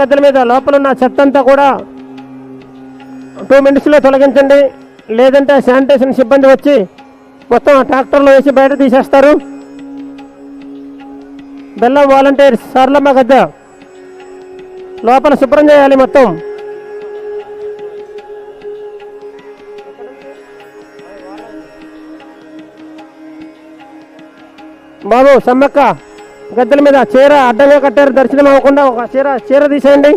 గద్దెల మీద లోపల ఉన్న చెత్త అంతా కూడా టూ మినిట్స్లో తొలగించండి. లేదంటే శానిటేషన్ సిబ్బంది వచ్చి మొత్తం ట్రాక్టర్లో వేసి బయట తీసేస్తారు. బెల్లం వాలంటీర్స్ సర్లమ్మ గద్దె. లోపల శుభ్రం చేయాలి మొత్తం. బాబు సమ్మక్క. గద్దెల మీద చీర అడ్డంగా కట్టారు దర్శనం అవ్వకుండా ఒక చీర చీర తీసేయండి.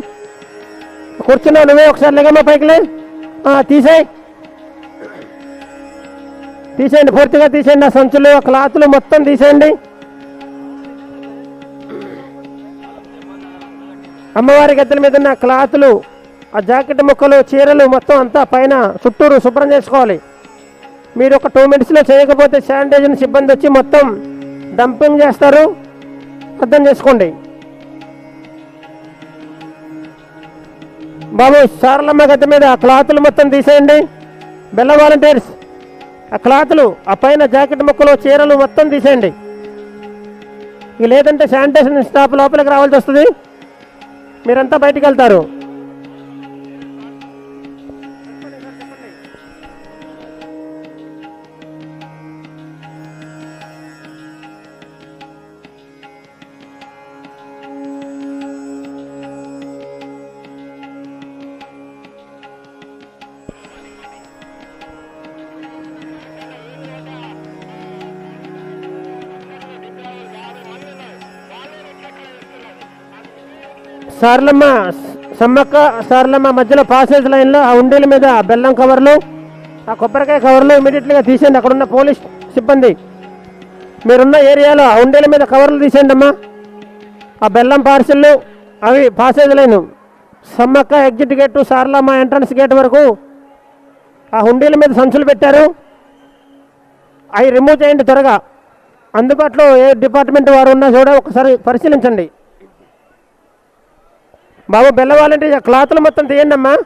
కూర్చున్నావు నువ్వే ఒకసారి లేగమ్మా పైకిలే తీసేయి తీసేయ్. తీసేయండి పూర్తిగా తీసేయండి ఆ సంచులు క్లాత్లు క్లాతులు మొత్తం తీసేయండి. అమ్మవారి గద్దెల మీద ఉన్న క్లాతులు ఆ జాకెట్ ముక్కలు చీరలు మొత్తం అంతా పైన చుట్టూరు శుభ్రం చేసుకోవాలి. మీరు ఒక టూ మినిట్స్లో చేయకపోతే శానిటైజర్ సిబ్బంది వచ్చి మొత్తం డంపింగ్ చేస్తారు. అర్థం చేసుకోండి. బాబు సారలమ్మ గత మీద ఆ క్లాతులు మొత్తం తీసేయండి. బెల్ల వాలంటీర్స్ ఆ క్లాతులు ఆ పైన జాకెట్ ముక్కలు చీరలు మొత్తం తీసేయండి. ఇక లేదంటే శానిటేషన్ స్టాఫ్ లోపలికి రావాల్సి వస్తుంది. మీరంతా బయటికి వెళ్తారు. సార్లమ్మ సమ్మక్క సార్లమ్మ మధ్యలో పాసేజ్ లైన్లో ఆ ఉండేల మీద ఆ బెల్లం కవర్లు ఆ కొబ్బరికాయ కవర్లు ఇమీడియట్గా తీసేయండి. అక్కడున్న పోలీస్ సిబ్బంది మీరున్న ఏరియాలో ఆ ఉండేల మీద కవర్లు తీసేయండి అమ్మా. ఆ బెల్లం పార్సిల్లు అవి passage line. Sammakka exit gate Sarlamma entrance gate వరకు ఆ హుండీల మీద సంచులు పెట్టారు. అవి రిమూవ్ చేయండి త్వరగా. అందుబాటులో ఏ డిపార్ట్మెంట్ వారు ఉన్నా కూడా ఒకసారి పరిశీలించండి. బాబు బెల్లవాలంటే ఆ క్లాతులు మొత్తం తీయండి అమ్మా.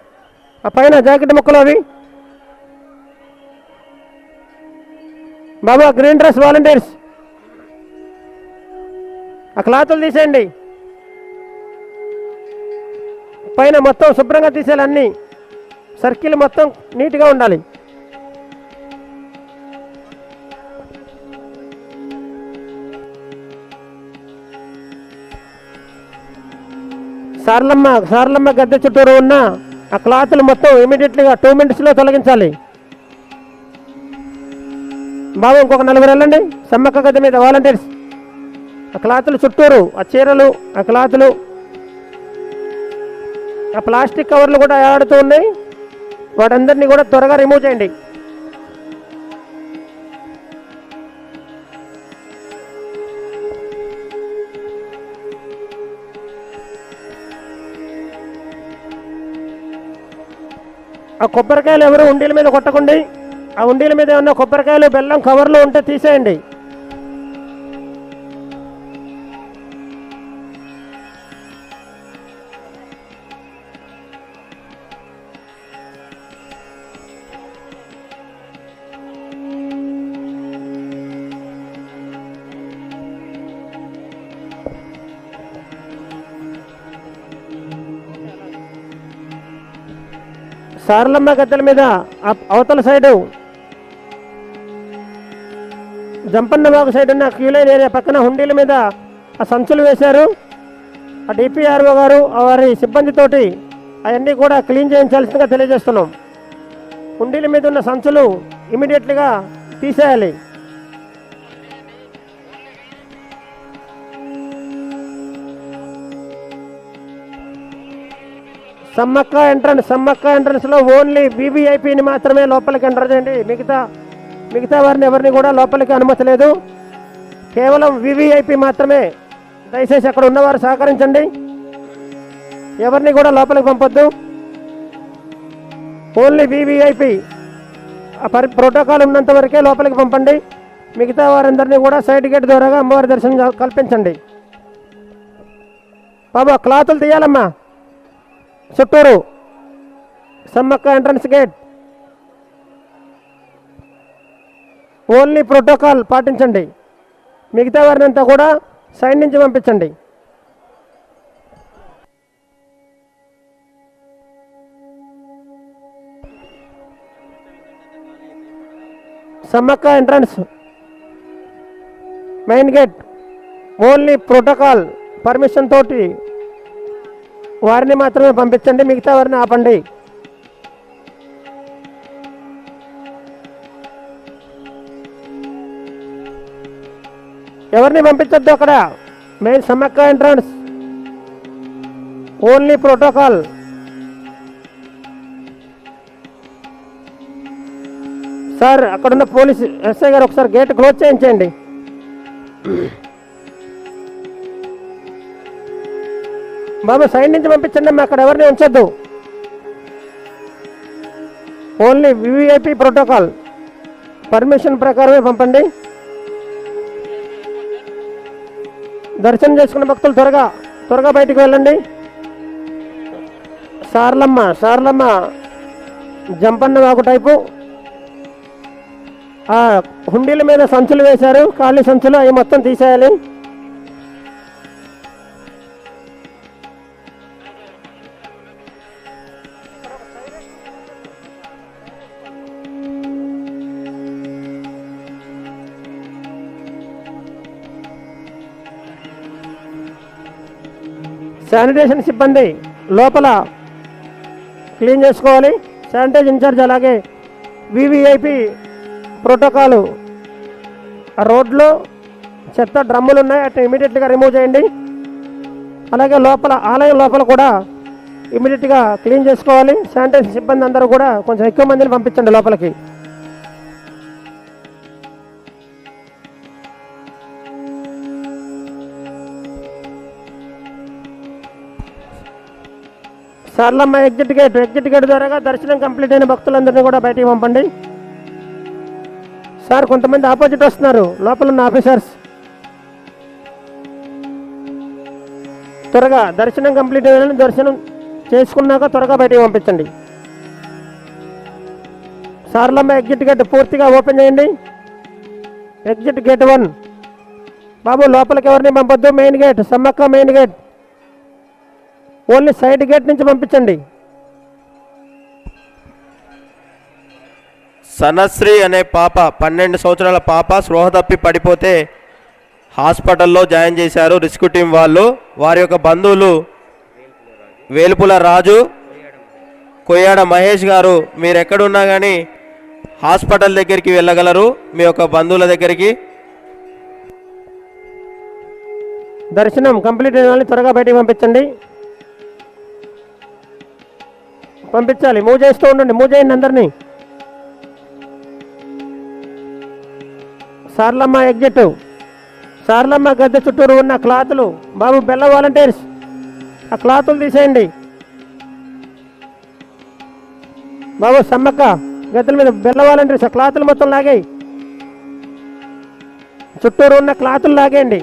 ఆ పైన జాకెట్ ముక్కలు అవి. బాబు గ్రీన్ డ్రెస్ వాలంటీర్స్. ఆ క్లాతులు తీసేయండి. పైన మొత్తం శుభ్రంగా తీసేయాలి అన్నీ. సర్కిల్ మొత్తం నీట్గా ఉండాలి. సార్లమ్మ సార్లమ్మ గద్దె చుట్టూరు ఉన్న ఆ క్లాత్లు మొత్తం ఇమీడియట్లీగా టూ మినిట్స్లో తొలగించాలి. బాబు ఇంకొక నలుగురు వెళ్ళండి. సమ్మక్క గద్దె మీద వాలంటీర్స్ ఆ క్లాతులు చుట్టూరు ఆ చీరలు ఆ క్లాతులు. ఆ ప్లాస్టిక్ కవర్లు కూడా ఆడుతూ ఉన్నాయి. వాటందరినీ కూడా త్వరగా రిమూవ్ చేయండి. ఆ కొబ్బరికాయలు ఎవరు ఉండీల మీద కొట్టకండి. ఆ ఉండీల మీద ఏమన్నా కొబ్బరికాయలు బెల్లం కవర్లు ఉంటే తీసేయండి. సారలమ్మ గద్దెల మీద అవతల సైడు జంపన్నబాబు సైడ్ ఉన్న క్యూలైన్ ఏరియా పక్కన హుండీల మీద ఆ సంచులు వేశారు. ఆ డిపిఆర్ఓ గారు వారి సిబ్బందితోటి అవన్నీ కూడా క్లీన్ చేయించాల్సిందిగా తెలియజేస్తున్నాం. హుండీల మీద ఉన్న సంచులు ఇమీడియట్లీగా తీసేయాలి. సమ్మక్క ఎంట్రన్స్ సమ్మక్క ఎంట్రన్స్లో ఓన్లీ బీబీఐపీని మాత్రమే లోపలికి ఎంటర్ చేయండి. మిగతా మిగతా వారిని ఎవరిని కూడా లోపలికి అనుమతి లేదు కేవలం వివిఐపి మాత్రమే. దయచేసి అక్కడ ఉన్నవారు సహకరించండి. ఎవరిని కూడా లోపలికి పంపొద్దు. ఓన్లీ వివిఐపి పరి ప్రోటోకాల్ ఉన్నంత వరకే లోపలికి పంపండి. మిగతా వారందరినీ కూడా సైడ్ గేట్ ద్వారాగా అమ్మవారి దర్శనం కల్పించండి. బాబా క్లాతులు తీయాలమ్మా. చుట్టూరు. Sammakka entrance gate. Only protocol పాటించండి. మిగతా వారినంతా కూడా సైన్ నుంచి పంపించండి. Sammakka entrance main gate. Only protocol permission తోటి వారిని మాత్రమే పంపించండి మిగతా వారిని ఆపండి. ఎవరిని పంపించొద్దు అక్కడ? Main Sammakka entrance. Only protocol. Sir అక్కడున్న పోలీస్ ఎస్ఐ గారు ఒకసారి గేట్ క్లోజ్ చేయించండి. బాబు సైడ్ నుంచి పంపించండి అమ్మా అక్కడ ఎవరిని ఉంచొద్దు. Only VVIP protocol. పర్మిషన్ ప్రకారమే పంపండి. దర్శనం చేసుకున్న భక్తులు త్వరగా త్వరగా బయటికి వెళ్ళండి. సార్లమ్మ సార్లమ్మ జంపన్న వాకు టైపు. ఆ హుండీల మీద సంచులు వేశారు ఖాళీ సంచులు అవి మొత్తం తీసేయాలి. శానిటేషన్ సిబ్బంది లోపల క్లీన్ చేసుకోవాలి. శానిటైజ్ ఇన్ఛార్జ్ అలాగే వివిఐపి ప్రోటోకాలు. రోడ్లు రోడ్లో చెత్త డ్రమ్ములు ఉన్నాయి. అటు ఇమీడియట్గా రిమూవ్ చేయండి. అలాగే లోపల ఆలయం లోపల కూడా ఇమీడియట్గా క్లీన్ చేసుకోవాలి. శానిటైజ్ సిబ్బంది అందరూ కూడా కొంచెం ఎక్కువ మందిని పంపించండి లోపలికి. Sarlamma exit gate exit gate ద్వారా దర్శనం కంప్లీట్ అయిన భక్తులందరినీ కూడా బయటికి పంపండి. సార్ కొంతమంది ఆపోజిట్ వస్తున్నారు. లోపల ఉన్న ఆఫీసర్స్. త్వరగా దర్శనం కంప్లీట్ అయిన దర్శనం చేసుకున్నాక త్వరగా బయటికి పంపించండి. సార్లమ్మ ఎగ్జిట్ గేట్ పూర్తిగా ఓపెన్ చేయండి. ఎగ్జిట్ గేట్ వన్ బాబు లోపలికి ఎవరిని పంపొద్దు. Main gate Sammakka main gate only side gate నుంచి పంపించండి. సనశ్రీ అనే పాప పన్నెండు సంవత్సరాల పాప స్పృహ తప్పి పడిపోతే హాస్పిటల్లో జాయిన్ చేశారు రెస్క్యూ టీం వాళ్ళు. వారి యొక్క బంధువులు వేలుపుల రాజు కొయ్యాడ మహేష్ గారు మీరు ఎక్కడున్నా కానీ హాస్పిటల్ దగ్గరికి వెళ్ళగలరు మీ యొక్క బంధువుల దగ్గరికి. దర్శనం కంప్లీట్ అయిన వాళ్ళని త్వరగా బయటికి పంపించండి. పంపించాలి. మూవ్ చేస్తూ ఉండండి మూవ్ చేయండి అందరినీ. సార్లమ్మ ఎగ్జిట్ సార్లమ్మ గద్దె చుట్టూరు ఉన్న క్లాతులు. బాబు బెల్ల వాలంటీర్స్ ఆ క్లాతులు తీసేయండి. బాబు సమ్మక్క గద్దెల మీద బెల్ల వాలంటీర్స్ ఆ క్లాతులు మొత్తం లాగాయి. చుట్టూరు ఉన్న క్లాతులు లాగేయండి.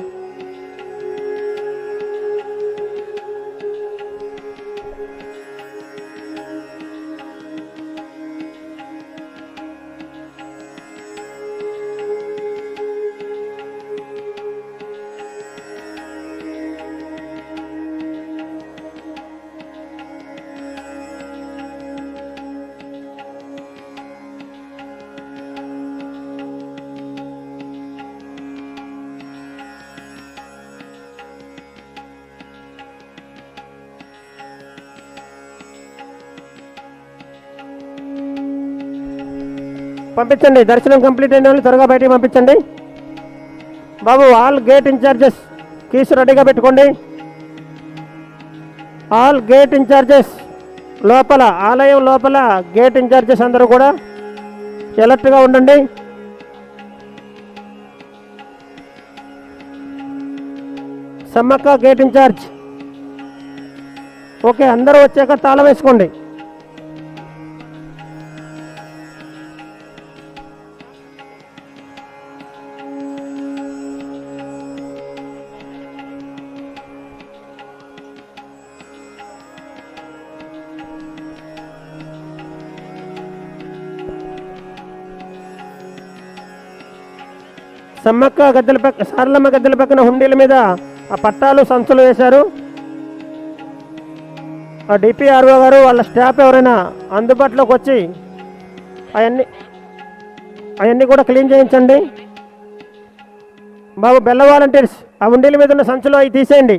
పంపించండి. దర్శనం కంప్లీట్ అయిన వాళ్ళు త్వరగా బయటికి పంపించండి. బాబు ఆల్ గేట్ ఇన్ఛార్జెస్. కీస్ రెడీగా పెట్టుకోండి. All gate incharges. లోపల ఆలయం లోపల గేట్ ఇన్ఛార్జెస్ అందరూ కూడా ఎలర్ట్గా ఉండండి. Sammakka gate incharge. ఓకే అందరూ వచ్చాక తాళం వేసుకోండి. సమ్మక్క గద్దెల పక్క సారలమ్మ గద్దెల పక్కన హుండీల మీద ఆ పట్టాలు సంచులు వేశారు. ఆ డిపిఆర్ఓ గారు వాళ్ళ స్టాఫ్ ఎవరైనా అందుబాటులోకి వచ్చి అవన్నీ అవన్నీ కూడా క్లీన్ చేయించండి. బాబు బెల్ల వాలంటీర్స్ ఆ హుండీల మీద ఉన్న సంచులు అవి తీసేయండి.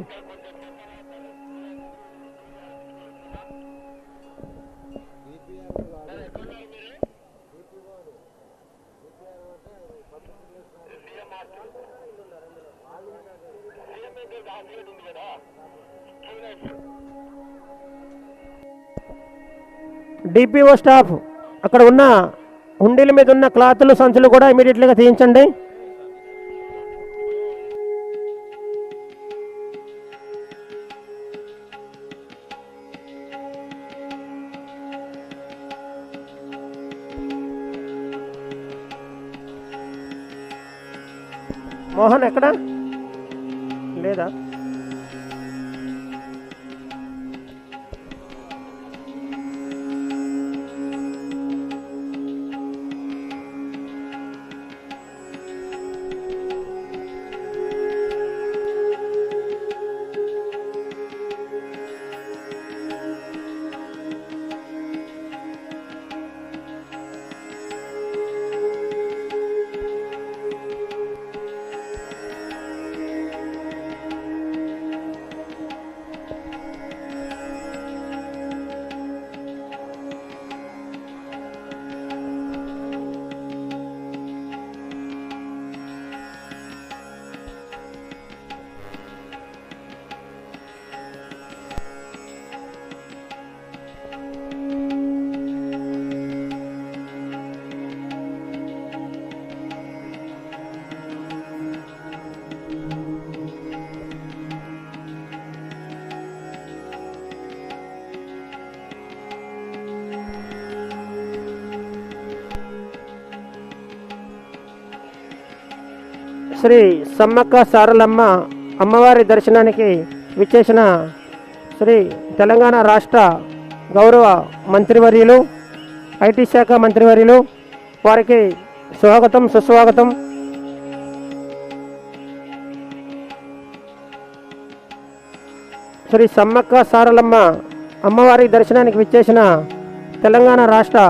డిపిఓ స్టాఫ్ అక్కడ ఉన్న హుండీల మీద ఉన్న క్లాతులు సంచులు కూడా ఇమీడియట్లీగా తీయించండి. మోహన్ ఎక్కడ? లేదా? శ్రీ సమ్మక్క సారలమ్మ అమ్మవారి దర్శనానికి విచ్చేసిన శ్రీ తెలంగాణ రాష్ట్ర గౌరవ మంత్రివర్యులు ఐటీ శాఖ మంత్రివర్యులు వారికి స్వాగతం సుస్వాగతం. శ్రీ సమ్మక్క సారలమ్మ అమ్మవారి దర్శనానికి విచ్చేసిన తెలంగాణ రాష్ట్ర